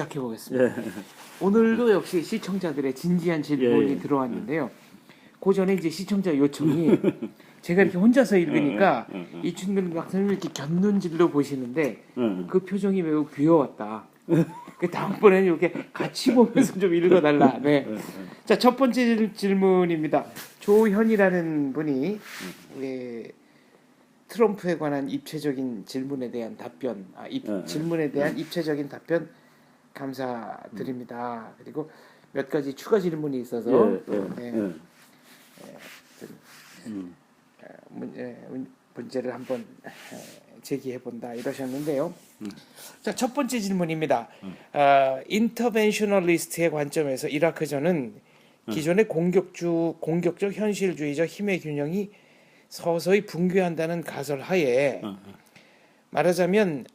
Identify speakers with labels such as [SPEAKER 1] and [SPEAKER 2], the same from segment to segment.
[SPEAKER 1] 시작해 보겠습니다.
[SPEAKER 2] 예.
[SPEAKER 1] 오늘도 역시 시청자들의 진지한 질문이
[SPEAKER 2] 예, 예.
[SPEAKER 1] 들어왔는데요. 그 전에 이제 시청자 요청이 제가 이렇게 혼자서 읽으니까
[SPEAKER 2] 응, 응, 응.
[SPEAKER 1] 이춘근 박사님 이렇게 곁눈질로 보시는데
[SPEAKER 2] 응.
[SPEAKER 1] 그 표정이 매우 귀여웠다. 그 다음번에는 이렇게 같이 보면서 좀 읽어달라. 네. 자, 첫 번째 질- 질문입니다. 조현이라는 분이 예, 트럼프에 관한 입체적인 질문에 대한 답변, 아, 입. 질문에 대한 입체적인 답변 감사드립니다. 그리고 몇 가지 추가 질문이 있어서
[SPEAKER 2] 예, 예,
[SPEAKER 1] 네,
[SPEAKER 2] 예. 음.
[SPEAKER 1] 문, 예, 문- 문제를 한번 제기해 본다 이러셨는데요. 자, 첫 번째 질문입니다. 아, 인터벤셔널리스트의 관점에서 이라크전은 기존의 공격주 공격적 현실주의적 힘의 균형이 서서히 붕괴한다는 가설 하에
[SPEAKER 2] 어,
[SPEAKER 1] 말하자면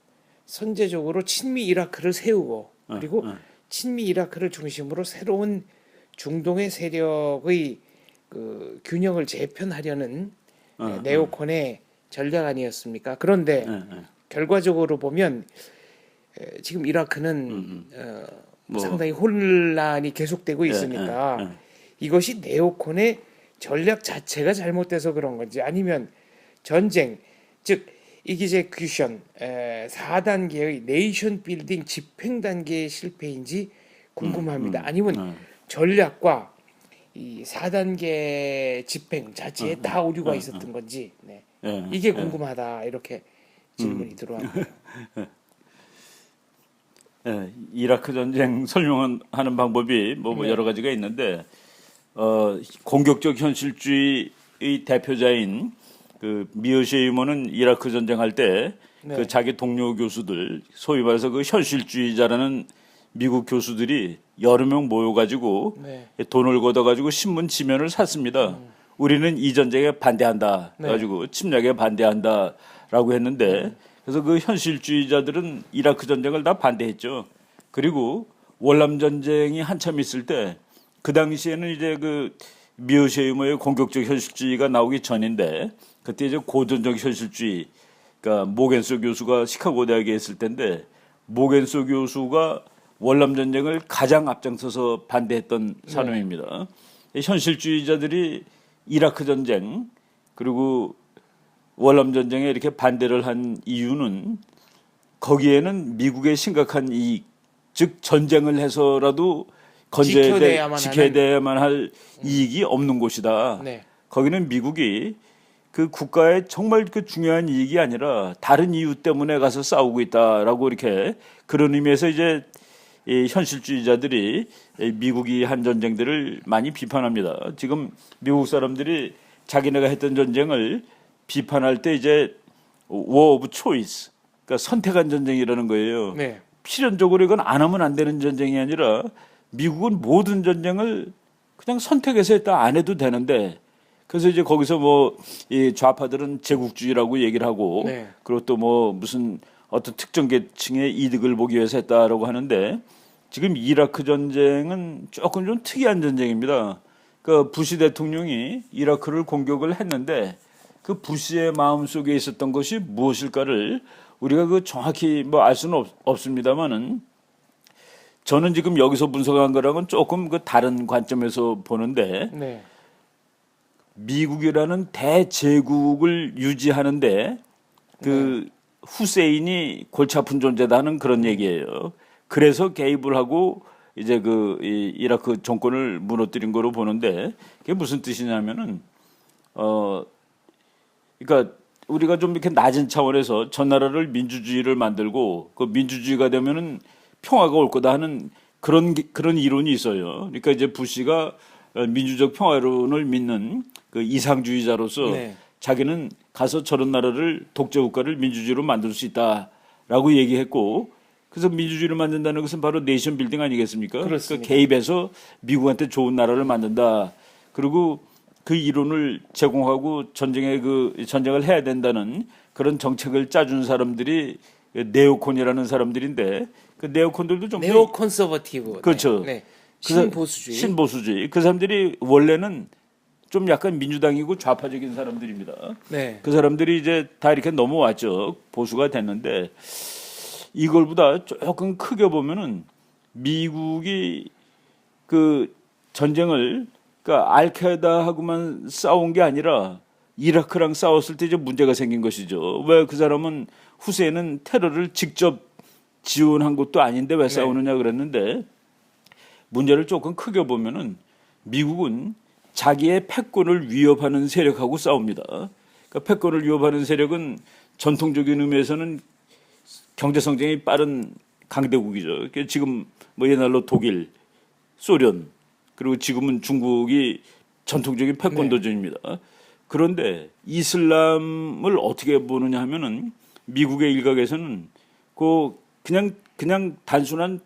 [SPEAKER 1] 선제적으로 친미 이라크를 세우고
[SPEAKER 2] 어,
[SPEAKER 1] 그리고
[SPEAKER 2] 어.
[SPEAKER 1] 친미 이라크를 중심으로 새로운 중동의 세력의 그 균형을 재편하려는
[SPEAKER 2] 어,
[SPEAKER 1] 네, 네오콘의 전략 아니었습니까? 그런데
[SPEAKER 2] 예, 예.
[SPEAKER 1] 결과적으로 보면 에, 지금 이라크는
[SPEAKER 2] 음,
[SPEAKER 1] 어,
[SPEAKER 2] 뭐.
[SPEAKER 1] 상당히 혼란이 계속되고
[SPEAKER 2] 예,
[SPEAKER 1] 있으니까
[SPEAKER 2] 예, 예.
[SPEAKER 1] 이것이 네오콘의 전략 자체가 잘못돼서 그런 건지 아니면 전쟁 즉 이기제큐션 4단계의 네이션 빌딩 집행 단계의 실패인지 궁금합니다. 아니면
[SPEAKER 2] 어.
[SPEAKER 1] 전략과 이 4단계 집행 자체에
[SPEAKER 2] 어,
[SPEAKER 1] 다 오류가
[SPEAKER 2] 어,
[SPEAKER 1] 있었던 건지 네.
[SPEAKER 2] 예,
[SPEAKER 1] 이게
[SPEAKER 2] 예.
[SPEAKER 1] 궁금하다 이렇게 질문이
[SPEAKER 2] 음.
[SPEAKER 1] 들어왔네요.
[SPEAKER 2] 예, 이라크 전쟁 설명하는 방법이 뭐, 뭐
[SPEAKER 1] 네.
[SPEAKER 2] 여러 가지가 있는데 어, 공격적 현실주의의 대표자인 그 미어쉐이머는 이라크 전쟁할 때그
[SPEAKER 1] 네.
[SPEAKER 2] 자기 동료 교수들 소위 말해서 그 현실주의자라는 미국 교수들이 여러 명 모여가지고
[SPEAKER 1] 네.
[SPEAKER 2] 돈을 걷어가지고 신문 지면을 샀습니다. 우리는 이 전쟁에 반대한다.
[SPEAKER 1] 네.
[SPEAKER 2] 해가지고 침략에 반대한다라고 했는데 그래서 그 현실주의자들은 이라크 전쟁을 다 반대했죠. 그리고 월남 전쟁이 한참 있을 때 그 당시에는 이제 그 미어쉐이머의 공격적 현실주의가 나오기 전인데 그때 이제 고전적 현실주의 그러니까 모겐소 교수가 시카고 대학에 있을 텐데 모겐소 교수가 월남 전쟁을 가장 앞장서서 반대했던 사람입니다. 현실주의자들이 이라크 전쟁 그리고 월남 전쟁에 이렇게 반대를 한 이유는 거기에는 미국의 심각한 이익, 즉 전쟁을 해서라도 건져야 돼,
[SPEAKER 1] 지켜내야만
[SPEAKER 2] 지켜야
[SPEAKER 1] 하는.
[SPEAKER 2] 돼야만 할 이익이 없는 곳이다.
[SPEAKER 1] 네.
[SPEAKER 2] 거기는 미국이 그 국가의 정말 그 중요한 이익이 아니라 다른 이유 때문에 가서 싸우고 있다라고 이렇게 그런 의미에서 이제 이 현실주의자들이 이 미국이 한 전쟁들을 많이 비판합니다. 지금 미국 사람들이 자기네가 했던 전쟁을 비판할 때 이제 war of choice, 그러니까 선택한 전쟁이라는 거예요.
[SPEAKER 1] 네.
[SPEAKER 2] 필연적으로 이건 안 하면 안 되는 전쟁이 아니라 미국은 모든 전쟁을 그냥 선택해서 했다 안 해도 되는데 그래서 이제 거기서 뭐 이 좌파들은 제국주의라고 얘기를 하고
[SPEAKER 1] 네.
[SPEAKER 2] 그리고 또 뭐 무슨 어떤 특정 계층의 이득을 보기 위해서 했다라고 하는데 지금 이라크 전쟁은 조금 좀 특이한 전쟁입니다. 그 부시 대통령이 이라크를 공격을 했는데 그 부시의 마음 속에 있었던 것이 무엇일까를 우리가 그 정확히 뭐 알 수는 없, 없습니다만은 저는 지금 여기서 분석한 거랑은 조금 그 다른 관점에서 보는데
[SPEAKER 1] 네.
[SPEAKER 2] 미국이라는 대제국을 유지하는데 그 후세인이 골치 아픈 존재다는 그런 얘기예요. 그래서 개입을 하고 이제 그 이, 이라크 정권을 무너뜨린 거로 보는데 그게 무슨 뜻이냐면은 어 그러니까 우리가 좀 이렇게 낮은 차원에서 전 나라를 민주주의를 만들고 그 민주주의가 되면은 평화가 올 거다 하는 그런 게- 그런 이론이 있어요. 그러니까 이제 부시가 어, 민주적 평화론을 믿는 그 이상주의자로서
[SPEAKER 1] 네.
[SPEAKER 2] 자기는 가서 저런 나라를 독재 국가를 민주주의로 만들 수 있다라고 얘기했고 그래서 민주주의를 만든다는 것은 바로 네이션 빌딩 아니겠습니까?
[SPEAKER 1] 그렇습니다.
[SPEAKER 2] 그러니까 개입해서 미국한테 좋은 나라를 만든다. 그리고 그 이론을 제공하고 전쟁에 그 전쟁을 해야 된다는 그런 정책을 짜준 사람들이 네오콘이라는 사람들인데 그 네오콘들도 좀
[SPEAKER 1] 네오 컨서버티브.
[SPEAKER 2] 그렇죠.
[SPEAKER 1] 네. 네.
[SPEAKER 2] 그 사-
[SPEAKER 1] 신보수주의.
[SPEAKER 2] 신보수주의. 그 사람들이 원래는 좀 약간 민주당이고 좌파적인 사람들입니다.
[SPEAKER 1] 네.
[SPEAKER 2] 그 사람들이 이제 다 이렇게 넘어왔죠. 보수가 됐는데 이걸보다 조금 크게 보면은 미국이 그 전쟁을 그러니까 알카에다하고만 싸운 게 아니라 이라크랑 싸웠을 때 이제 문제가 생긴 것이죠. 왜 그 사람은 후세인은 테러를 직접 지원한 것도 아닌데 왜
[SPEAKER 1] 네.
[SPEAKER 2] 싸우느냐 그랬는데 문제를 조금 크게 보면은 미국은 자기의 패권을 위협하는 세력하고 싸웁니다. 그러니까 패권을 위협하는 세력은 전통적인 의미에서는 경제 성장이 빠른 강대국이죠. 그러니까 지금 뭐 옛날로 독일, 소련 그리고 지금은 중국이 전통적인 패권
[SPEAKER 1] 네.
[SPEAKER 2] 도전입니다. 그런데 이슬람을 어떻게 보느냐 하면은 미국의 일각에서는 그 그냥 그냥 단순한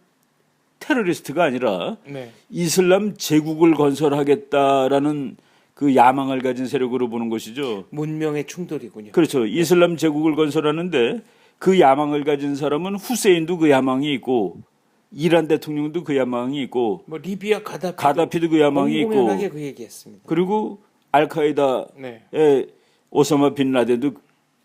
[SPEAKER 2] 테러리스트가 아니라
[SPEAKER 1] 네.
[SPEAKER 2] 이슬람 제국을 건설하겠다라는 그 야망을 가진 세력으로 보는 것이죠.
[SPEAKER 1] 문명의 충돌이군요.
[SPEAKER 2] 그렇죠. 이슬람 제국을 건설하는데 그 야망을 가진 사람은 후세인도 그 야망이 있고 이란 대통령도 그 야망이 있고
[SPEAKER 1] 뭐 리비아 가다피
[SPEAKER 2] 가다피도 그 야망이 있고
[SPEAKER 1] 그 얘기했습니다.
[SPEAKER 2] 그리고 알카에다의
[SPEAKER 1] 네.
[SPEAKER 2] 오사마 빈 라덴도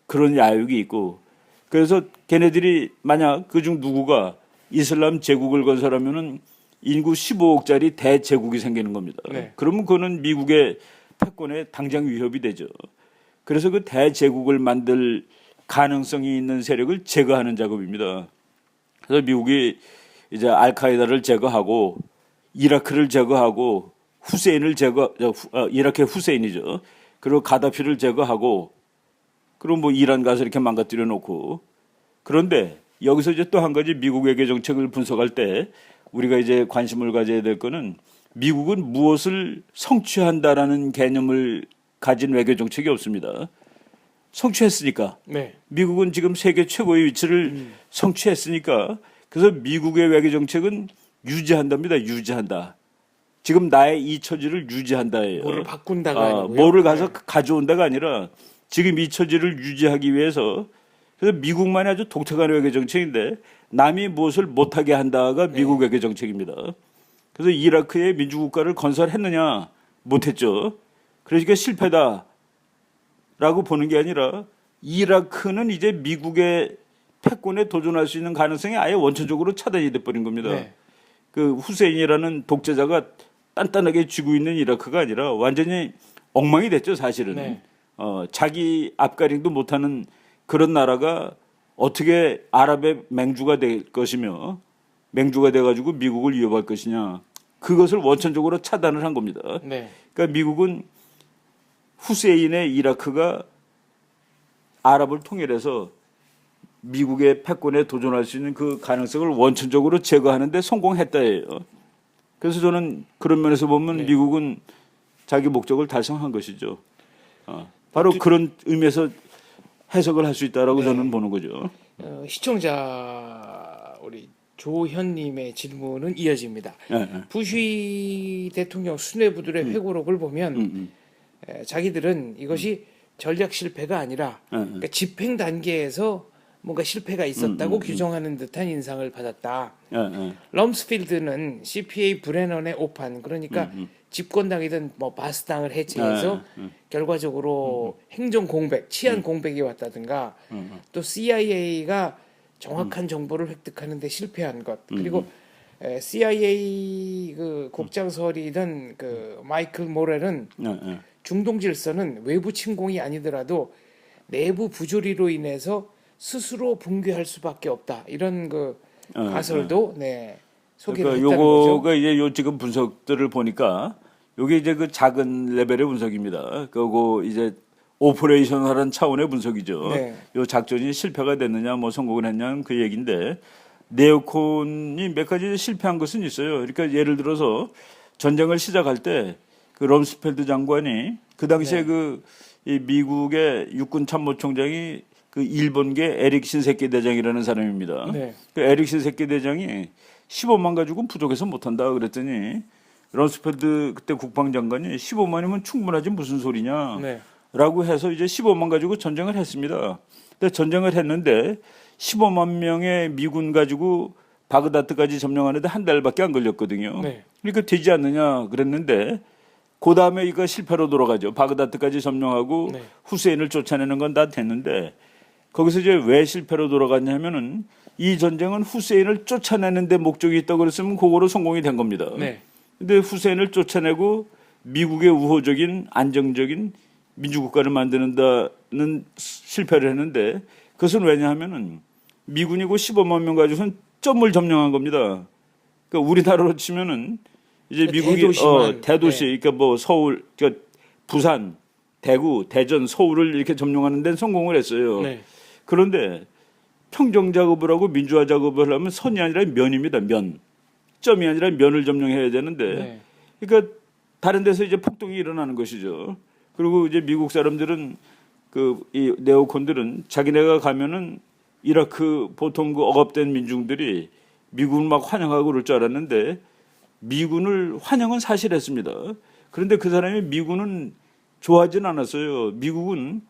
[SPEAKER 2] 그런 야욕이 있고 그래서 걔네들이 만약 그중 누구가 이슬람 제국을 건설하면은 인구 15억짜리 대제국이 생기는 겁니다.
[SPEAKER 1] 네.
[SPEAKER 2] 그러면 그거는 미국의 패권에 당장 위협이 되죠. 그래서 그 대제국을 만들 가능성이 있는 세력을 제거하는 작업입니다. 그래서 미국이 이제 알카에다를 제거하고 이라크를 제거하고 후세인을 제거 아, 이라크 후세인이죠. 그리고 가다피를 제거하고 그럼 뭐 이란 가서 이렇게 망가뜨려 놓고 그런데 여기서 이제 또 한 가지 미국 외교 정책을 분석할 때 우리가 이제 관심을 가져야 될 거는 미국은 무엇을 성취한다라는 개념을 가진 외교 정책이 없습니다. 성취했으니까
[SPEAKER 1] 네.
[SPEAKER 2] 미국은 지금 세계 최고의 위치를 성취했으니까 그래서 미국의 외교 정책은 유지한답니다. 유지한다. 지금 나의 이 처지를 유지한다예요.
[SPEAKER 1] 뭐를 바꾼다가
[SPEAKER 2] 아. 뭐를 가서
[SPEAKER 1] 네.
[SPEAKER 2] 가져온다가 아니라 지금 이 처지를 유지하기 위해서 그래서 미국만이 아주 독특한 외교 정책인데 남이 무엇을 못하게 한다가
[SPEAKER 1] 네.
[SPEAKER 2] 미국 외교 정책입니다. 그래서 이라크의 민주국가를 건설했느냐 못했죠. 그러니까 실패다. 라고 보는 게 아니라 이라크는 이제 미국의 패권에 도전할 수 있는 가능성이 아예 원천적으로 차단이 돼 버린 겁니다.
[SPEAKER 1] 네.
[SPEAKER 2] 그 후세인이라는 독재자가 단단하게 쥐고 있는 이라크가 아니라 완전히 엉망이 됐죠, 사실은.
[SPEAKER 1] 네.
[SPEAKER 2] 어, 자기 앞가림도 못하는 그런 나라가 어떻게 아랍의 맹주가 될 것이며 맹주가 돼가지고 미국을 위협할 것이냐. 그것을 원천적으로 차단을 한 겁니다.
[SPEAKER 1] 네.
[SPEAKER 2] 그러니까 미국은 후세인의 이라크가 아랍을 통일해서 미국의 패권에 도전할 수 있는 그 가능성을 원천적으로 제거하는데 성공했다예요. 그래서 저는 그런 면에서 보면
[SPEAKER 1] 네.
[SPEAKER 2] 미국은 자기 목적을 달성한 것이죠. 어, 바로 그런 의미에서 해석을 할 수 있다라고
[SPEAKER 1] 네.
[SPEAKER 2] 저는 보는 거죠.
[SPEAKER 1] 어, 시청자 우리 조현님의 질문은 이어집니다.
[SPEAKER 2] 예, 예.
[SPEAKER 1] 부시 대통령 수뇌부들의 회고록을 보면
[SPEAKER 2] 음, 음.
[SPEAKER 1] 에, 자기들은 이것이 전략 실패가 아니라
[SPEAKER 2] 예, 예.
[SPEAKER 1] 그러니까 집행 단계에서 뭔가 실패가 있었다고 규정하는 듯한 인상을 받았다. 럼스필드는 CPA 브레넌의 오판 그러니까 집권당이든 뭐 바스당을 해체해서
[SPEAKER 2] 네, 네.
[SPEAKER 1] 결과적으로 행정 공백, 치안 공백이 왔다든가 또 CIA가 정확한 정보를 획득하는데 실패한 것 그리고 에, CIA 그 국장설이던 그 마이클 모렐은
[SPEAKER 2] 예, 예.
[SPEAKER 1] 중동 질서는 외부 침공이 아니더라도 내부 부조리로 인해서 스스로 붕괴할 수밖에 없다 이런 그
[SPEAKER 2] 어,
[SPEAKER 1] 가설도 네 소개를
[SPEAKER 2] 그러니까
[SPEAKER 1] 거죠.
[SPEAKER 2] 요거가 이제 요 지금 분석들을 보니까 요게 이제 그 작은 레벨의 분석입니다. 그거 이제 오퍼레이션하는 차원의 분석이죠.
[SPEAKER 1] 네.
[SPEAKER 2] 요 작전이 실패가 됐느냐 뭐 성공을 했냐는 그 얘기인데 네오콘이 몇 가지 실패한 것은 있어요. 그러니까 예를 들어서 전쟁을 시작할 때 그 럼스펠드 장관이 그 당시에
[SPEAKER 1] 네.
[SPEAKER 2] 그이 미국의 육군 참모총장이 그 일본계 에릭 신세계 대장이라는 사람입니다.
[SPEAKER 1] 네.
[SPEAKER 2] 그 에릭 신세계 대장이 15만 가지고 부족해서 못한다 그랬더니 럼스펠드 그때 국방장관이 15만이면 충분하지 무슨 소리냐
[SPEAKER 1] 네.
[SPEAKER 2] 라고 해서 이제 15만 가지고 전쟁을 했습니다. 근데 전쟁을 했는데 15만 명의 미군 가지고 바그다드까지 점령하는데 한 달밖에 안 걸렸거든요.
[SPEAKER 1] 네.
[SPEAKER 2] 그러니까 되지 않느냐 그랬는데 그 다음에 이거 실패로 돌아가죠. 바그다드까지 점령하고
[SPEAKER 1] 네.
[SPEAKER 2] 후세인을 쫓아내는 건 다 됐는데 거기서 이제 왜 실패로 돌아갔냐면은 이 전쟁은 후세인을 쫓아내는 데 목적이 있다고 그랬으면 그거로 성공이 된 겁니다.
[SPEAKER 1] 네.
[SPEAKER 2] 근데 후세인을 쫓아내고 미국의 우호적인 안정적인 민주국가를 만드는다는 실패를 했는데 그것은 왜냐하면은 미군이 그 15만 명 가지고선 점을 점령한 겁니다. 그러니까 우리나라로 치면은 이제
[SPEAKER 1] 그러니까
[SPEAKER 2] 미국이
[SPEAKER 1] 대도시만,
[SPEAKER 2] 어, 대도시
[SPEAKER 1] 네.
[SPEAKER 2] 그러니까 뭐 서울 그러니까 부산 대구 대전 서울을 이렇게 점령하는 데는 성공을 했어요.
[SPEAKER 1] 네.
[SPEAKER 2] 그런데 평정 작업을 하고 민주화 작업을 하면 선이 아니라 면입니다. 면. 점이 아니라 면을 점령해야 되는데
[SPEAKER 1] 네.
[SPEAKER 2] 그러니까 다른 데서 이제 폭동이 일어나는 것이죠. 그리고 이제 미국 사람들은 그 이 네오콘들은 자기네가 가면은 이라크 보통 그 억압된 민중들이 미군을 막 환영하고 그럴 줄 알았는데 미군을 환영은 사실 했습니다. 그런데 그 사람이 미군은 좋아하진 않았어요. 미국은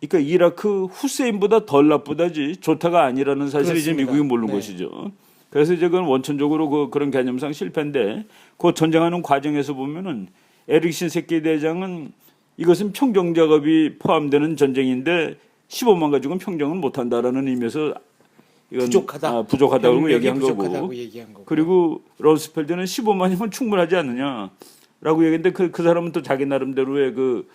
[SPEAKER 2] 그러니까 이라크 후세인보다 덜 나쁘다지 좋다가 아니라는 사실을 이제. 미국이 모르는
[SPEAKER 1] 네.
[SPEAKER 2] 것이죠. 그래서 이제 그건 원천적으로 그 그런 개념상 실패인데 그 전쟁하는 과정에서 보면은 에릭신 새끼 대장은 이것은 평정 작업이 포함되는 전쟁인데 15만 가지고는 평정은 못한다라는 의미에서 이건
[SPEAKER 1] 부족하다.
[SPEAKER 2] 아, 부족하다고 얘기한 거고
[SPEAKER 1] 얘기한 거고.
[SPEAKER 2] 그리고 럼스펠드는 15만이면 충분하지 않느냐 라고 얘기했는데 그, 그 사람은 또 자기 나름대로의 그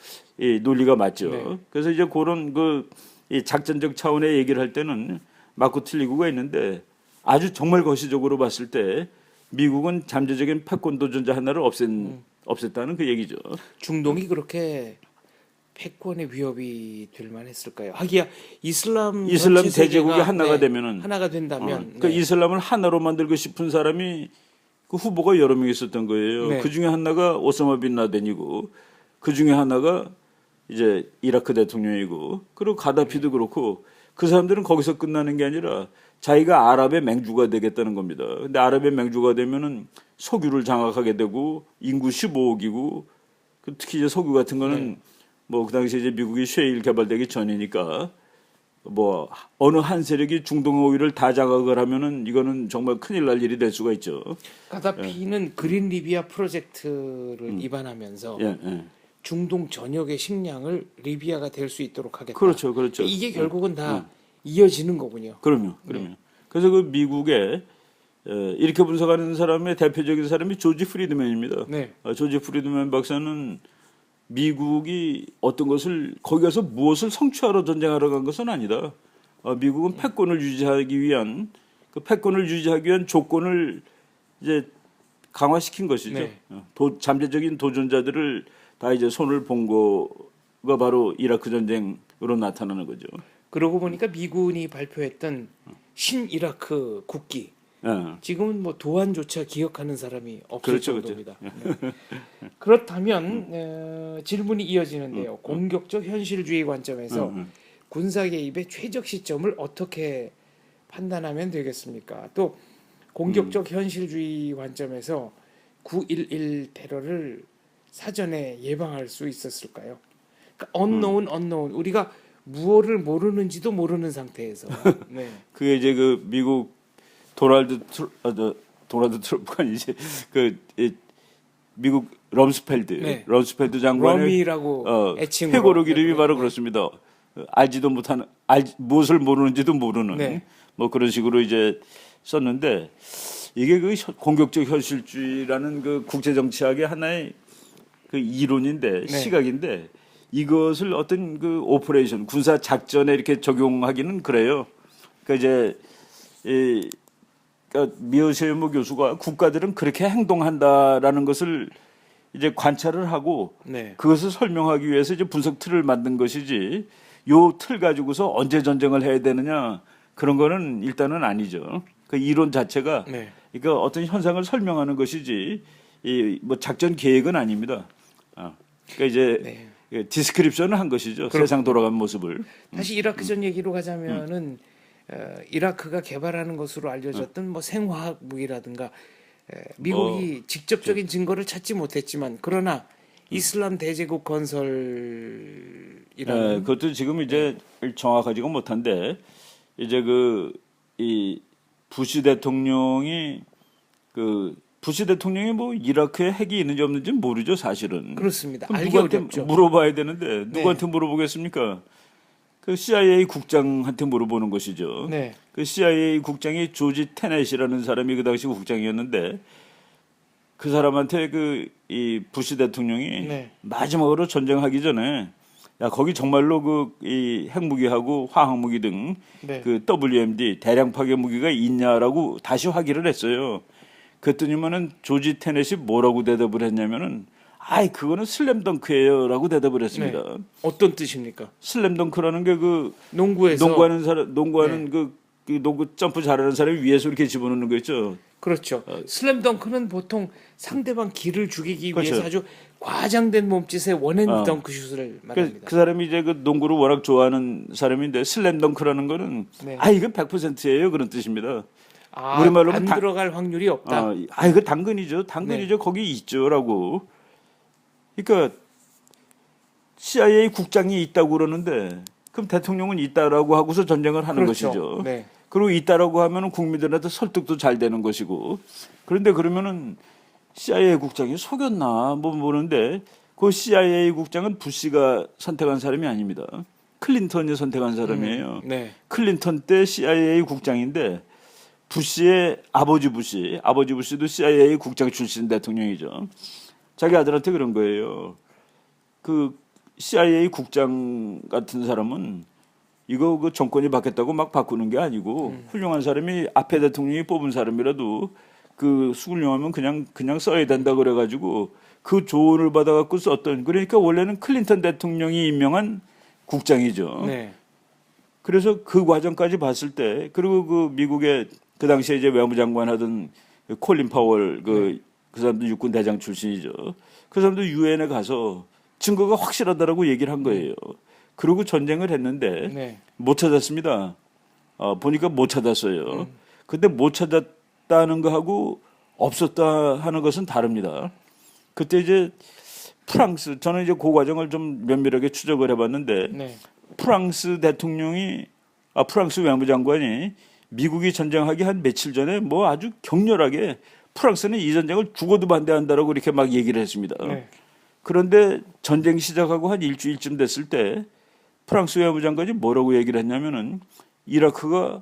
[SPEAKER 2] 이 논리가 맞죠.
[SPEAKER 1] 네.
[SPEAKER 2] 그래서 이제 그런 그 이 작전적 차원의 얘기를 할 때는 맞고 틀리고가 있는데 아주 정말 거시적으로 봤을 때 미국은 잠재적인 패권 도 전자 하나를 없앤
[SPEAKER 1] 음.
[SPEAKER 2] 없앴다는 그 얘기죠.
[SPEAKER 1] 중동이 그렇게 패권의 위협이 될 만했을까요? 하기야 이슬람
[SPEAKER 2] 이슬람 대제국이 하나가
[SPEAKER 1] 네,
[SPEAKER 2] 되면은
[SPEAKER 1] 하나가
[SPEAKER 2] 어,
[SPEAKER 1] 된다면
[SPEAKER 2] 그
[SPEAKER 1] 네.
[SPEAKER 2] 이슬람을 하나로 만들고 싶은 사람이 그 후보가 여러 명 있었던 거예요.
[SPEAKER 1] 네.
[SPEAKER 2] 그 중에 하나가 오사마 빈 라덴이고 그 중에 하나가 이제 이라크 대통령이고 그리고 가다피도 그렇고 그 사람들은 거기서 끝나는 게 아니라 자기가 아랍의 맹주가 되겠다는 겁니다. 근데 아랍의 맹주가 되면은 석유를 장악하게 되고 인구 15억이고 그 특히 이제 석유 같은 거는
[SPEAKER 1] 네.
[SPEAKER 2] 뭐그 당시에 이제 미국이 쉐일 개발되기 전이니까 뭐 어느 한 세력이 중동 오일을 다 장악을 하면은 이거는 정말 큰일 날 일이 될 수가 있죠.
[SPEAKER 1] 가다피는 그린 리비아 프로젝트를 입안하면서
[SPEAKER 2] 예, 예.
[SPEAKER 1] 중동 전역의 식량을 리비아가 될 수 있도록 하겠다.
[SPEAKER 2] 그렇죠, 그렇죠.
[SPEAKER 1] 이게 결국은 다 이어지는 거군요.
[SPEAKER 2] 그럼요, 그럼요. 그래서 그 미국에 에, 이렇게 분석하는 사람의 대표적인 사람이 조지 프리드맨입니다.
[SPEAKER 1] 네.
[SPEAKER 2] 어, 조지 프리드맨 박사는 미국이 어떤 것을 거기 가서 무엇을 성취하러 전쟁하러 간 것은 아니다. 어, 미국은 패권을 유지하기 위한 그 패권을 유지하기 위한 조건을 이제 강화시킨 것이죠.
[SPEAKER 1] 네.
[SPEAKER 2] 어, 도, 잠재적인 도전자들을 다 이제 손을 본 거가 바로 이라크 전쟁으로 나타나는 거죠.
[SPEAKER 1] 그러고 보니까 미군이 발표했던 신이라크 국기
[SPEAKER 2] 예.
[SPEAKER 1] 지금은 뭐 도안조차 기억하는 사람이 없을
[SPEAKER 2] 그렇죠, 그렇죠.
[SPEAKER 1] 정도입니다. 네. 그렇다면 어, 질문이 이어지는데요. 공격적 현실주의 관점에서
[SPEAKER 2] 음, 음.
[SPEAKER 1] 군사 개입의 최적 시점을 어떻게 판단하면 되겠습니까? 또 공격적
[SPEAKER 2] 음.
[SPEAKER 1] 현실주의 관점에서 9.11 테러를 사전에 예방할 수 있었을까요? 그러니까
[SPEAKER 2] 음.
[SPEAKER 1] unknown 우리가 무엇을 모르는지도 모르는 상태에서 네.
[SPEAKER 2] 그게 이제 그 미국 도널드 트루, 아, 저, 도널드 트럼프가 아니지 그 이, 미국 럼스펠드
[SPEAKER 1] 네.
[SPEAKER 2] 럼스펠드 장관의
[SPEAKER 1] 러미라고
[SPEAKER 2] 어,
[SPEAKER 1] 애칭으로
[SPEAKER 2] 회고록 이름이
[SPEAKER 1] 네,
[SPEAKER 2] 바로
[SPEAKER 1] 네.
[SPEAKER 2] 그렇습니다. 어, 알지도 못하는 알 무엇을 모르는지도 모르는
[SPEAKER 1] 네.
[SPEAKER 2] 뭐 그런 식으로 이제 썼는데 이게 그 현- 공격적 현실주의라는 그 국제 정치학의 하나의 그 이론인데
[SPEAKER 1] 네.
[SPEAKER 2] 시각인데 이것을 어떤 그 오퍼레이션 군사 작전에 이렇게 적용하기는 그래요. 그러니까 이제 이 그러니까 미어세모 교수가 국가들은 그렇게 행동한다라는 것을 이제 관찰을 하고
[SPEAKER 1] 네.
[SPEAKER 2] 그것을 설명하기 위해서 이제 분석 틀을 만든 것이지 요 틀 가지고서 언제 전쟁을 해야 되느냐 그런 거는 일단은 아니죠. 그 이론 자체가
[SPEAKER 1] 네.
[SPEAKER 2] 그러니까 어떤 현상을 설명하는 것이지 이 뭐 작전 계획은 아닙니다. 아, 그러니까 이제
[SPEAKER 1] 네.
[SPEAKER 2] 예, 디스크립션을 한 것이죠. 세상 돌아간 모습을.
[SPEAKER 1] 다시 이라크 전 얘기로 가자면은 어, 이라크가 개발하는 것으로 알려졌던 뭐 생화학 무기라든가 에, 미국이 직접적인 증거를 찾지 못했지만 그러나 이슬람 대제국 건설이라는
[SPEAKER 2] 예, 그것도 지금 이제 정확하지가 못한데 이제 그 이 부시 대통령이 그 부시 대통령이 뭐 이라크에 핵이 있는지 없는지 는 모르죠 사실은.
[SPEAKER 1] 그렇습니다. 알기 어렵죠.
[SPEAKER 2] 물어봐야 되는데 누구한테 물어보겠습니까? 그그 CIA 국장한테 물어보는 것이죠.
[SPEAKER 1] 네.
[SPEAKER 2] 그 CIA 국장이 조지 테넷이라는 사람이 그 당시 국장이었는데 그 사람한테 그 이 부시 대통령이
[SPEAKER 1] 네.
[SPEAKER 2] 마지막으로 전쟁하기 전에 야 거기 정말로 그 이 핵무기하고 화학무기 등
[SPEAKER 1] 네.
[SPEAKER 2] 그 WMD 대량 파괴 무기가 있냐라고 다시 확인을 했어요. 그랬더니만은 조지 테넷이 뭐라고 대답을 했냐면은 아이 그거는 슬램덩크예요라고 대답을 했습니다.
[SPEAKER 1] 어떤 뜻입니까?
[SPEAKER 2] 슬램덩크라는 게 그
[SPEAKER 1] 농구에서
[SPEAKER 2] 농구하는 사람 농구하는
[SPEAKER 1] 네.
[SPEAKER 2] 그, 그 농구 점프 잘하는 사람이 위에서 이렇게 집어넣는 거 있죠.
[SPEAKER 1] 그렇죠. 슬램덩크는 보통 상대방 기를 죽이기
[SPEAKER 2] 그렇죠.
[SPEAKER 1] 위해서 아주 과장된 몸짓의 원핸드
[SPEAKER 2] 어.
[SPEAKER 1] 덩크 슛을
[SPEAKER 2] 그,
[SPEAKER 1] 말합니다.
[SPEAKER 2] 그 사람이 이제 그 농구를 워낙 좋아하는 사람인데 슬램덩크라는 거는
[SPEAKER 1] 네.
[SPEAKER 2] 아 이건 100%예요 그런 뜻입니다.
[SPEAKER 1] 아,
[SPEAKER 2] 우리말로
[SPEAKER 1] 안
[SPEAKER 2] 다-
[SPEAKER 1] 들어갈 확률이 없다.
[SPEAKER 2] 아, 아 이거 당근이죠. 당근이죠.
[SPEAKER 1] 네.
[SPEAKER 2] 거기 있죠라고. 그러니까 CIA 국장이 있다고 그러는데 그럼 대통령은 있다라고 하고서 전쟁을 하는
[SPEAKER 1] 그렇죠.
[SPEAKER 2] 것이죠.
[SPEAKER 1] 네.
[SPEAKER 2] 그리고 있다라고 하면은 국민들한테 설득도 잘 되는 것이고 그런데 그러면은 CIA 국장이 속였나 뭐 보는데 그 CIA 국장은 부시가 선택한 사람이 아닙니다. 클린턴이 선택한 사람이에요.
[SPEAKER 1] 네.
[SPEAKER 2] 클린턴 때 CIA 국장인데 부시의 아버지 부시, 아버지 부시도 CIA 국장 출신 대통령이죠. 자기 아들한테 그런 거예요. 그 CIA 국장 같은 사람은 이거 그 정권이 바뀌었다고 막 바꾸는 게 아니고 훌륭한 사람이 앞에 대통령이 뽑은 사람이라도 그 훌륭하면 그냥 그냥 써야 된다 그래가지고 그 조언을 받아갖고 썼던 그러니까 원래는 클린턴 대통령이 임명한 국장이죠.
[SPEAKER 1] 네.
[SPEAKER 2] 그래서 그 과정까지 봤을 때 그리고 그 미국의 그 당시에 이제 외무장관 하던 그 콜린 파월 그, 그 사람도 육군 대장 출신이죠. 그 사람도 유엔에 가서 증거가 확실하다라고 얘기를 한 거예요. 그리고 전쟁을 했는데
[SPEAKER 1] 네.
[SPEAKER 2] 못 찾았습니다. 어, 보니까 못 찾았어요. 근데 못 찾았다는 거하고 없었다 하는 것은 다릅니다. 그때 이제 프랑스 저는 이제 그 과정을 좀 면밀하게 추적을 해봤는데
[SPEAKER 1] 네.
[SPEAKER 2] 프랑스 대통령이 아 프랑스 외무장관이 미국이 전쟁하기 한 며칠 전에 뭐 아주 격렬하게 프랑스는 이 전쟁을 죽어도 반대한다라고 이렇게 막 얘기를 했습니다.
[SPEAKER 1] 네.
[SPEAKER 2] 그런데 전쟁 시작하고 한 일주일쯤 됐을 때 프랑스 외무장관이 뭐라고 얘기를 했냐면은 이라크가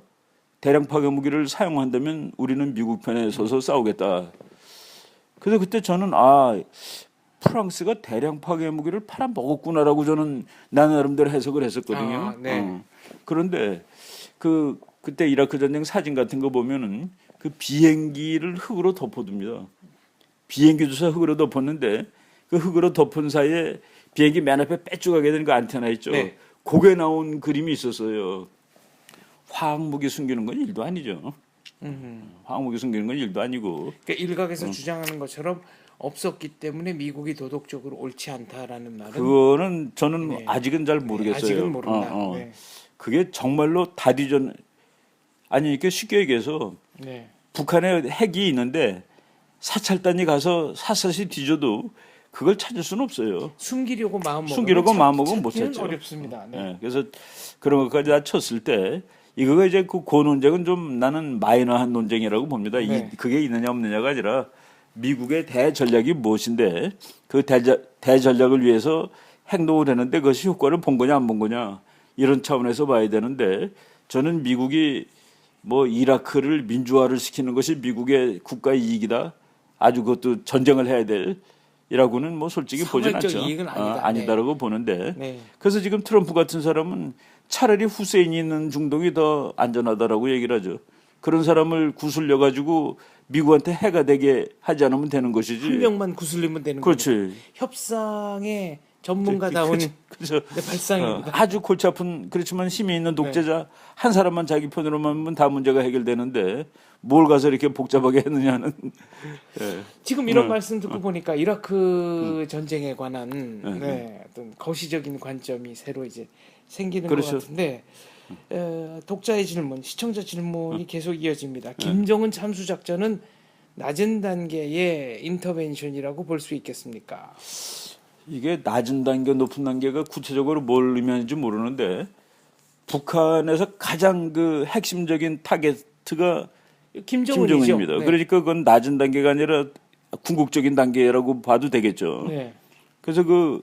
[SPEAKER 2] 대량 파괴 무기를 사용한다면 우리는 미국 편에 서서 싸우겠다. 그래서 그때 저는 아 프랑스가 대량 파괴 무기를 팔아 먹었구나라고 저는 나는 나름대로 해석을 했었거든요.
[SPEAKER 1] 아, 네.
[SPEAKER 2] 어. 그런데 그 그때 이라크 전쟁 사진 같은 거 보면은 그 비행기를 흙으로 덮어둡니다. 비행기 조사 흙으로 덮었는데 그 흙으로 덮은 사이에 비행기 맨 앞에 빼쭉하게 된 그 안테나 있죠.
[SPEAKER 1] 네.
[SPEAKER 2] 고개 나온 그림이 있었어요. 화학 무기 숨기는 건 일도 아니죠.
[SPEAKER 1] 음.
[SPEAKER 2] 화학 무기 숨기는 건 일도 아니고
[SPEAKER 1] 그러니까 일각에서 주장하는 것처럼 없었기 때문에 미국이 도덕적으로 옳지 않다라는 말은
[SPEAKER 2] 그거는 저는
[SPEAKER 1] 네.
[SPEAKER 2] 아직은 잘 모르겠어요.
[SPEAKER 1] 아직은 모른다.
[SPEAKER 2] 어, 어.
[SPEAKER 1] 네.
[SPEAKER 2] 그게 정말로 다디전 아니 이렇게 쉽게 얘기해서
[SPEAKER 1] 네.
[SPEAKER 2] 북한에 핵이 있는데 사찰단이 가서 사사시 뒤져도 그걸 찾을 수는 없어요.
[SPEAKER 1] 숨기려고 마음 먹으면
[SPEAKER 2] 숨기려고
[SPEAKER 1] 찾-
[SPEAKER 2] 마음 먹으면 못 찾죠.
[SPEAKER 1] 어렵습니다. 네.
[SPEAKER 2] 예, 그래서 그런 것까지 다 쳤을 때 이거가 이제 그 고논쟁은 좀 나는 마이너한 논쟁이라고 봅니다.
[SPEAKER 1] 네.
[SPEAKER 2] 이, 그게 있느냐 없느냐가 아니라 미국의 대전략이 무엇인데 그 대자, 대전략을 위해서 행동을 했는데 그것이 효과를 본 거냐 안 본 거냐 이런 차원에서 봐야 되는데 저는 미국이 뭐 이라크를 민주화를 시키는 것이 미국의 국가 이익이다. 아주 그것도 전쟁을 해야 될 이라고는 뭐 솔직히 보진 않죠.
[SPEAKER 1] 이익은 아니다.
[SPEAKER 2] 어, 아니다라고 보는데
[SPEAKER 1] 네.
[SPEAKER 2] 그래서 지금 트럼프 같은 사람은 차라리 후세인이 있는 중동이 더 안전하다라고 얘기를 하죠. 그런 사람을 구슬려 가지고 미국한테 해가 되게 하지 않으면 되는 것이지.
[SPEAKER 1] 한 명만 구슬리면 되는 거죠.
[SPEAKER 2] 그렇지.
[SPEAKER 1] 협상의 전문가다운
[SPEAKER 2] 그래서
[SPEAKER 1] 네, 발상입니다.
[SPEAKER 2] 어, 아주 골치 아픈 그렇지만 힘이 있는 독재자 한 사람만 자기 편으로만 하면 다 문제가 해결되는데 뭘 가서 이렇게 복잡하게 했느냐는 예.
[SPEAKER 1] 지금 이런
[SPEAKER 2] 음.
[SPEAKER 1] 말씀 듣고 보니까 이라크 전쟁에 관한
[SPEAKER 2] 네.
[SPEAKER 1] 네, 어떤 거시적인 관점이 새로 이제 생기는
[SPEAKER 2] 그렇죠.
[SPEAKER 1] 것 같은데 어, 독자의 질문, 시청자 질문이
[SPEAKER 2] 음.
[SPEAKER 1] 계속
[SPEAKER 2] 네.
[SPEAKER 1] 이어집니다. 김정은 참수 작전은 낮은 단계의 인터벤션이라고 볼 수 있겠습니까?
[SPEAKER 2] 이게 낮은 단계, 높은 단계가 구체적으로 뭘 의미하는지 모르는데 북한에서 가장 그 핵심적인 타겟가
[SPEAKER 1] 김정은이죠.
[SPEAKER 2] 김정은입니다.
[SPEAKER 1] 네.
[SPEAKER 2] 그러니까 그건 낮은 단계가 아니라 궁극적인 단계라고 봐도 되겠죠.
[SPEAKER 1] 네.
[SPEAKER 2] 그래서 그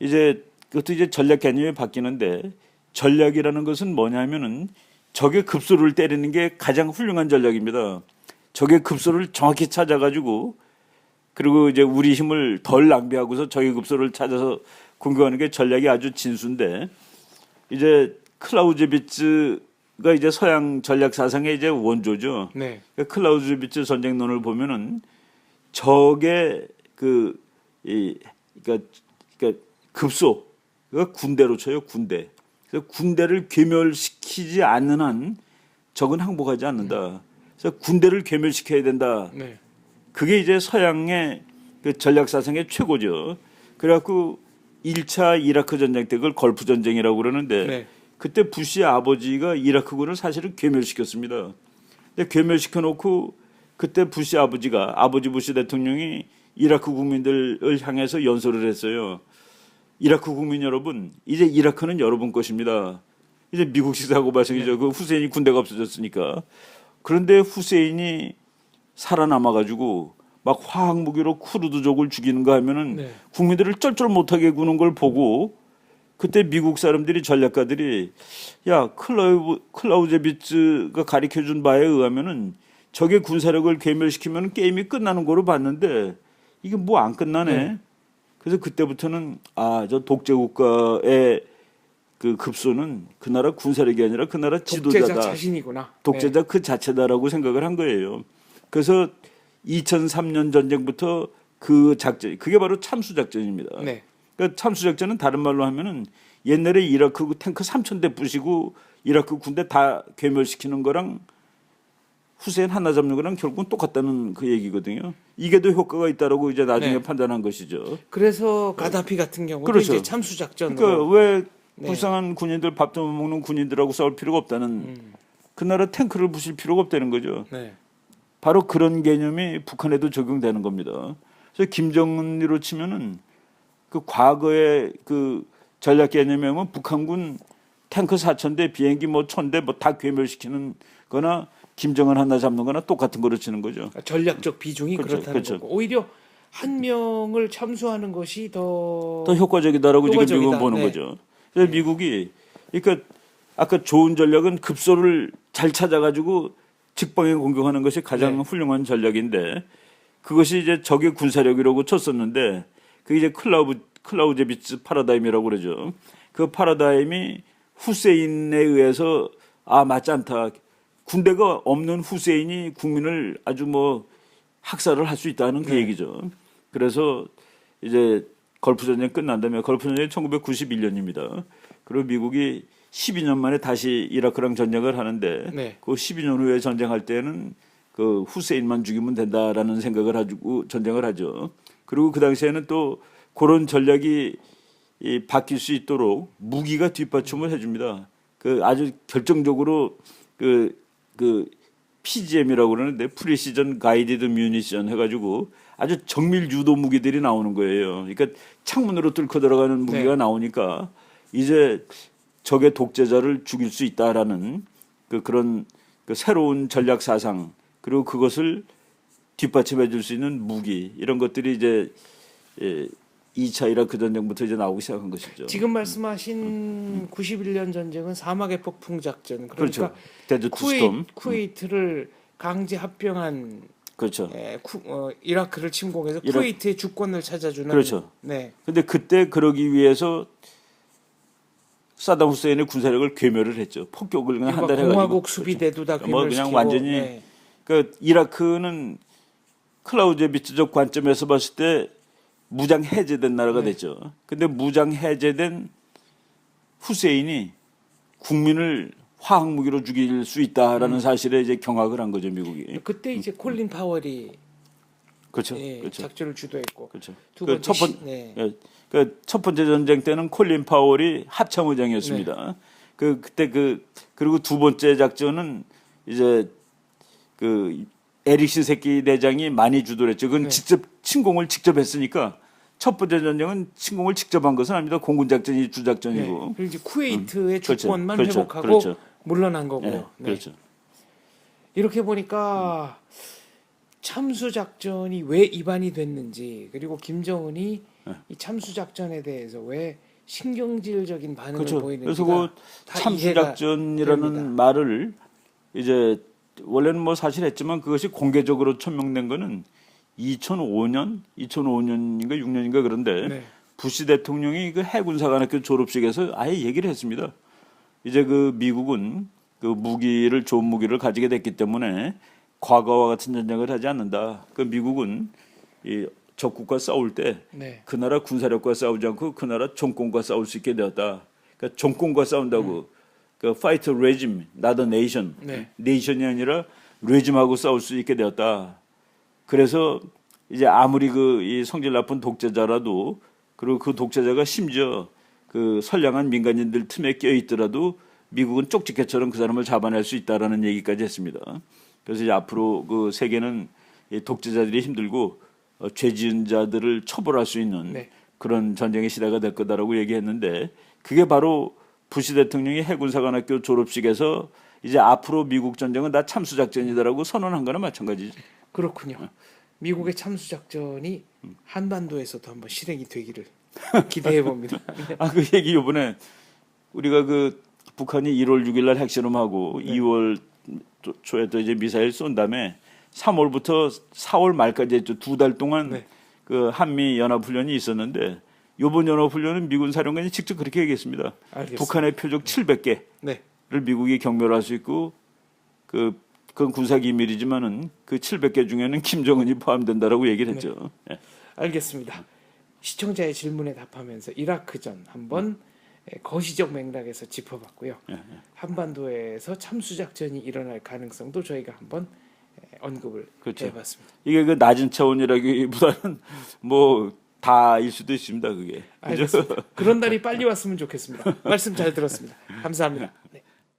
[SPEAKER 2] 이제 그것도 이제 전략 개념이 바뀌는데 전략이라는 것은 뭐냐면은 적의 급소를 때리는 게 가장 훌륭한 전략입니다. 적의 급소를 정확히 찾아가지고 그리고 이제 우리 힘을 덜 낭비하고서 적의 급소를 찾아서 공격하는 게 전략이 아주 진수인데 이제 클라우제비츠가 이제 서양 전략 사상의 이제 원조죠.
[SPEAKER 1] 네.
[SPEAKER 2] 그러니까 클라우즈비츠 전쟁론을 보면은 적의 그, 이, 그러니까, 그러니까 급소, 그 군대로 쳐요, 군대. 그래서 군대를 괴멸시키지 않는 한 적은 항복하지 않는다. 그래서 군대를 괴멸시켜야 된다.
[SPEAKER 1] 네.
[SPEAKER 2] 그게 이제 서양의 그 전략 사상의 최고죠. 그래갖고 1차 이라크 전쟁 때 그걸 걸프 전쟁이라고 그러는데
[SPEAKER 1] 네.
[SPEAKER 2] 그때 부시 아버지가 이라크군을 사실은 괴멸시켰습니다. 근데 괴멸시켜 놓고 그때 부시 아버지가 아버지 부시 대통령이 이라크 국민들을 향해서 연설을 했어요. 이라크 국민 여러분, 이제 이라크는 여러분 것입니다. 이제 미국식 사고 발생이죠. 그 후세인이 군대가 없어졌으니까. 그런데 후세인이 살아남아 가지고 막 화학 무기로 쿠르드족을 죽이는 거 하면은
[SPEAKER 1] 네.
[SPEAKER 2] 국민들을 쩔쩔 못하게 구는 걸 보고 그때 미국 사람들이 전략가들이 야 클라우 클라우제비츠가 가르쳐 준 바에 의하면은 적의 군사력을 괴멸시키면 게임이 끝나는 거로 봤는데 이게 뭐 안 끝나네.
[SPEAKER 1] 네.
[SPEAKER 2] 그래서 그때부터는 아 저 독재 국가의 그 급소는 그 나라 군사력이 아니라 그 나라
[SPEAKER 1] 독재자
[SPEAKER 2] 지도자다.
[SPEAKER 1] 자신이구나.
[SPEAKER 2] 독재자 그 자체다라고 생각을 한 거예요. 그래서 2003년 전쟁부터 그 작전, 그게 바로 참수 작전입니다.
[SPEAKER 1] 네. 네.
[SPEAKER 2] 그러니까 참수 작전은 다른 말로 하면은 옛날에 이라크 그 탱크 3천 대 부시고 이라크 군대 다 괴멸시키는 거랑 후세인 하나 잡는 거랑 결국은 똑같다는 그 얘기거든요. 이게 더 효과가 있다라고 이제 나중에
[SPEAKER 1] 네.
[SPEAKER 2] 판단한 것이죠.
[SPEAKER 1] 그래서 가다피 같은 경우도
[SPEAKER 2] 그렇죠.
[SPEAKER 1] 이제 참수 작전으로
[SPEAKER 2] 그러니까 왜
[SPEAKER 1] 네.
[SPEAKER 2] 불쌍한 군인들 밥도 못 먹는 군인들하고 싸울 필요가 없다는
[SPEAKER 1] 음.
[SPEAKER 2] 그 나라 탱크를 부실 필요가 없다는 거죠.
[SPEAKER 1] 네.
[SPEAKER 2] 바로 그런 개념이 북한에도 적용되는 겁니다. 그래서 김정은으로 치면은 그 과거의 그 전략 개념에 하면 북한군 탱크 4천 대 비행기 뭐 천 대 뭐 다 괴멸시키는 거나 김정은 하나 잡는 거나 똑같은 거로 치는 거죠.
[SPEAKER 1] 전략적 비중이
[SPEAKER 2] 그렇죠,
[SPEAKER 1] 그렇다는
[SPEAKER 2] 그렇죠.
[SPEAKER 1] 거고 오히려 한 명을 참수하는 것이 더,
[SPEAKER 2] 더 효과적이다라고 지금
[SPEAKER 1] 효과적이다.
[SPEAKER 2] 미국은 보는
[SPEAKER 1] 네.
[SPEAKER 2] 거죠. 그래서 미국이 그러니까 아까 좋은 전략은 급소를 잘 찾아가지고 직방에 공격하는 것이 가장
[SPEAKER 1] 네.
[SPEAKER 2] 훌륭한 전략인데 그것이 이제 적의 군사력이라고 쳤었는데 그게 이제 클라우 클라우제비츠 파라다임이라고 그러죠. 그 파라다임이 후세인에 의해서 아 맞지 않다. 군대가 없는 후세인이 국민을 아주 뭐 학살을 할 수 있다는 그
[SPEAKER 1] 네.
[SPEAKER 2] 얘기죠. 그래서 이제 걸프 전쟁 끝난 다음에 걸프 전쟁이 1991년입니다. 그리고 미국이 12년 만에 다시 이라크랑 전쟁을 하는데
[SPEAKER 1] 네.
[SPEAKER 2] 그 12년 후에 전쟁할 때는 그 후세인만 죽이면 된다라는 생각을 가지고 전쟁을 하죠. 그리고 그 당시에는 또 그런 전략이 이 바뀔 수 있도록 무기가 뒷받침을 해줍니다. 그 아주 결정적으로 그, 그 PGM이라고 그러는데 프리시전 가이디드 뮤니션 해가지고 아주 정밀 유도 무기들이 나오는 거예요. 그러니까 창문으로 뚫고 들어가는 무기가
[SPEAKER 1] 네.
[SPEAKER 2] 나오니까 이제 적의 독재자를 죽일 수 있다라는 그 그런 그 새로운 전략 사상 그리고 그것을 뒷받침해 줄 수 있는 무기 이런 것들이 이제 예, 2차 이라크 전쟁부터 이제 나오기 시작한 것이죠.
[SPEAKER 1] 지금 말씀하신 91년 전쟁은 사막의 폭풍 작전 그러니까
[SPEAKER 2] 그렇죠.
[SPEAKER 1] 쿠웨이,
[SPEAKER 2] 투스톰.
[SPEAKER 1] 쿠웨이트를 강제 합병한
[SPEAKER 2] 그렇죠.
[SPEAKER 1] 에, 쿠, 어, 이라크를 침공해서 쿠웨이트의 주권을 찾아주는
[SPEAKER 2] 그렇죠.
[SPEAKER 1] 네.
[SPEAKER 2] 근데 그때 그러기 위해서 사담 후세인의 군사력을 괴멸을 했죠. 폭격을 그냥 한
[SPEAKER 1] 그러니까
[SPEAKER 2] 달에 해가지고.
[SPEAKER 1] 공화국 수비대도
[SPEAKER 2] 다뭐 그냥
[SPEAKER 1] 괴멸시키고
[SPEAKER 2] 완전히
[SPEAKER 1] 네.
[SPEAKER 2] 그러니까 이라크는 클라우제비츠적 관점에서 봤을 때 무장 해제된 나라가
[SPEAKER 1] 네.
[SPEAKER 2] 됐죠. 근데 무장 해제된 후세인이 국민을 화학 무기로 죽일 수 있다라는 사실에 이제 경악을 한 거죠 미국이.
[SPEAKER 1] 그때 이제 콜린 파월이
[SPEAKER 2] 그렇죠.
[SPEAKER 1] 예,
[SPEAKER 2] 그렇죠.
[SPEAKER 1] 작전을 주도했고
[SPEAKER 2] 그렇죠. 두그
[SPEAKER 1] 번째
[SPEAKER 2] 첫 번,
[SPEAKER 1] 시- 네.
[SPEAKER 2] 예, 그첫 번째 전쟁 때는 콜린 파월이 합참의장이었습니다.
[SPEAKER 1] 네.
[SPEAKER 2] 그 그때 그 그리고 두 번째 작전은 이제 그 에릭신 새끼 대장이 많이 주도를 했죠. 그건
[SPEAKER 1] 네.
[SPEAKER 2] 직접 침공을 직접 했으니까 첫 번째 전쟁은 침공을 직접 한 것은 아닙니다. 공군 작전이
[SPEAKER 1] 네.
[SPEAKER 2] 주작전이고.
[SPEAKER 1] 그리고 이제 쿠웨이트의
[SPEAKER 2] 그렇죠.
[SPEAKER 1] 주권만
[SPEAKER 2] 그렇죠.
[SPEAKER 1] 회복하고
[SPEAKER 2] 그렇죠.
[SPEAKER 1] 물러난 거고요.
[SPEAKER 2] 예,
[SPEAKER 1] 네.
[SPEAKER 2] 그렇죠.
[SPEAKER 1] 이렇게 보니까 참수 작전이 왜 입안이 됐는지 그리고 김정은이
[SPEAKER 2] 네.
[SPEAKER 1] 이 참수 작전에 대해서 왜 신경질적인 반응을
[SPEAKER 2] 그렇죠.
[SPEAKER 1] 보이는
[SPEAKER 2] 그래서 그 참수 작전이라는 말을 이제 원래는 뭐 사실 했지만 그것이 공개적으로 천명된 거는 2005년, 2005년인가 6년인가 그런데
[SPEAKER 1] 네.
[SPEAKER 2] 부시 대통령이 그 해군사관학교 졸업식에서 아예 얘기를 했습니다. 이제 그 미국은 그 무기를 좋은 무기를 가지게 됐기 때문에 과거와 같은 전쟁을 하지 않는다. 그 미국은 이 적국과 싸울 때
[SPEAKER 1] 네.
[SPEAKER 2] 그 나라 군사력과 싸우지 않고 그 나라 정권과 싸울 수 있게 되었다. 그러니까 정권과 싸운다고 그 fight a regime, not a nation.
[SPEAKER 1] 네.
[SPEAKER 2] 네이션이 아니라 레짐하고 싸울 수 있게 되었다. 그래서 이제 아무리 그 이 성질 나쁜 독재자라도 그리고 그 독재자가 심지어 그 선량한 민간인들 틈에 껴 있더라도 미국은 쪽집게처럼 그 사람을 잡아낼 수 있다라는 얘기까지 했습니다. 그래서 이제 앞으로 그 세계는 이 독재자들이 힘들고 어, 죄 지은 자들을 처벌할 수 있는
[SPEAKER 1] 네.
[SPEAKER 2] 그런 전쟁의 시대가 될 거다라고 얘기했는데 그게 바로 부시 대통령이 해군사관학교 졸업식에서 이제 앞으로 미국 전쟁은 다 참수 작전이다라고 선언한 거나 마찬가지죠.
[SPEAKER 1] 그렇군요. 미국의 참수 작전이 한반도에서도 한번 실행이 되기를 기대해 봅니다.
[SPEAKER 2] 아 그 얘기 요번에 우리가 그 북한이 1월 6일 날 핵실험하고
[SPEAKER 1] 네.
[SPEAKER 2] 2월 초- 초에 또 이제 미사일 쏜 다음에 3월부터 4월 말까지 했죠. 두 달 동안
[SPEAKER 1] 네.
[SPEAKER 2] 그 한미 연합 훈련이 있었는데 요번 연합 훈련은 미군 사령관이 직접 그렇게 얘기했습니다.
[SPEAKER 1] 알겠습니다.
[SPEAKER 2] 북한의 표적 700개를
[SPEAKER 1] 네.
[SPEAKER 2] 미국이 경멸할 수 있고 그 그건 군사 기밀이지만은 그 700개 중에는 김정은이 포함된다라고 얘기를 했죠. 예.
[SPEAKER 1] 알겠습니다. 시청자의 질문에 답하면서 이라크전 한번 예, 거시적 맥락에서 짚어봤고요.
[SPEAKER 2] 예,
[SPEAKER 1] 한반도에서 참수 작전이 일어날 가능성도 저희가 한번 예, 언급을
[SPEAKER 2] 그렇죠.
[SPEAKER 1] 해봤습니다.
[SPEAKER 2] 이게 그 낮은 차원이라기보다는 뭐 다일 수도 있습니다. 그게. 그죠?
[SPEAKER 1] 그런 날이 빨리 왔으면 좋겠습니다. 말씀 잘 들었습니다. 감사합니다.